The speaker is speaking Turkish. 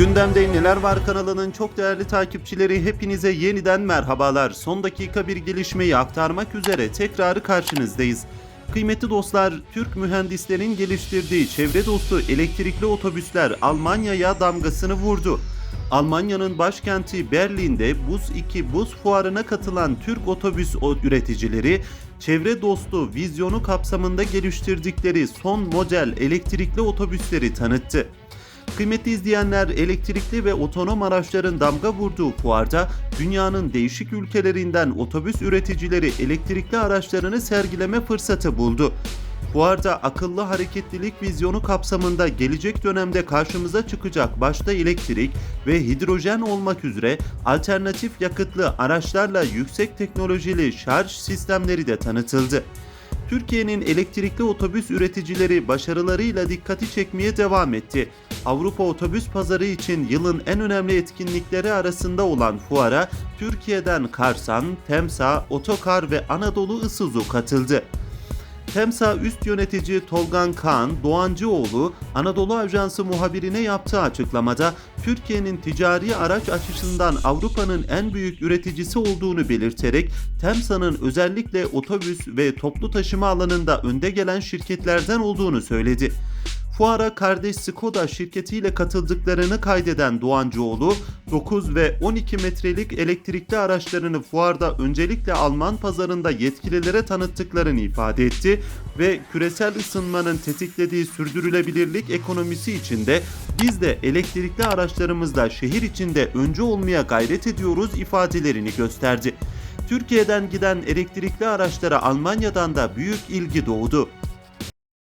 Gündemde Neler Var kanalının çok değerli takipçileri hepinize yeniden merhabalar. Son dakika bir gelişmeyi aktarmak üzere tekrar karşınızdayız. Kıymetli dostlar, Türk mühendislerin geliştirdiği çevre dostu elektrikli otobüsler Almanya'ya damgasını vurdu. Almanya'nın başkenti Berlin'de Bus 2 Bus fuarına katılan Türk otobüs üreticileri çevre dostu vizyonu kapsamında geliştirdikleri son model elektrikli otobüsleri tanıttı. Kıymetli izleyenler, elektrikli ve otonom araçların damga vurduğu fuarda dünyanın değişik ülkelerinden otobüs üreticileri elektrikli araçlarını sergileme fırsatı buldu. Fuarda akıllı hareketlilik vizyonu kapsamında gelecek dönemde karşımıza çıkacak başta elektrik ve hidrojen olmak üzere alternatif yakıtlı araçlarla yüksek teknolojili şarj sistemleri de tanıtıldı. Türkiye'nin elektrikli otobüs üreticileri başarılarıyla dikkati çekmeye devam etti. Avrupa otobüs pazarı için yılın en önemli etkinlikleri arasında olan fuara Türkiye'den Karsan, Temsa, Otokar ve Anadolu Isuzu katıldı. Temsa üst yönetici Tolgan Kaan Doğancıoğlu Anadolu Ajansı muhabirine yaptığı açıklamada Türkiye'nin ticari araç açısından Avrupa'nın en büyük üreticisi olduğunu belirterek Temsa'nın özellikle otobüs ve toplu taşıma alanında önde gelen şirketlerden olduğunu söyledi. Fuara kardeş Skoda şirketiyle katıldıklarını kaydeden Doğancıoğlu, 9 ve 12 metrelik elektrikli araçlarını fuarda öncelikle Alman pazarında yetkililere tanıttıklarını ifade etti ve küresel ısınmanın tetiklediği sürdürülebilirlik ekonomisi içinde biz de elektrikli araçlarımızla şehir içinde önce olmaya gayret ediyoruz ifadelerini gösterdi. Türkiye'den giden elektrikli araçlara Almanya'dan da büyük ilgi doğdu.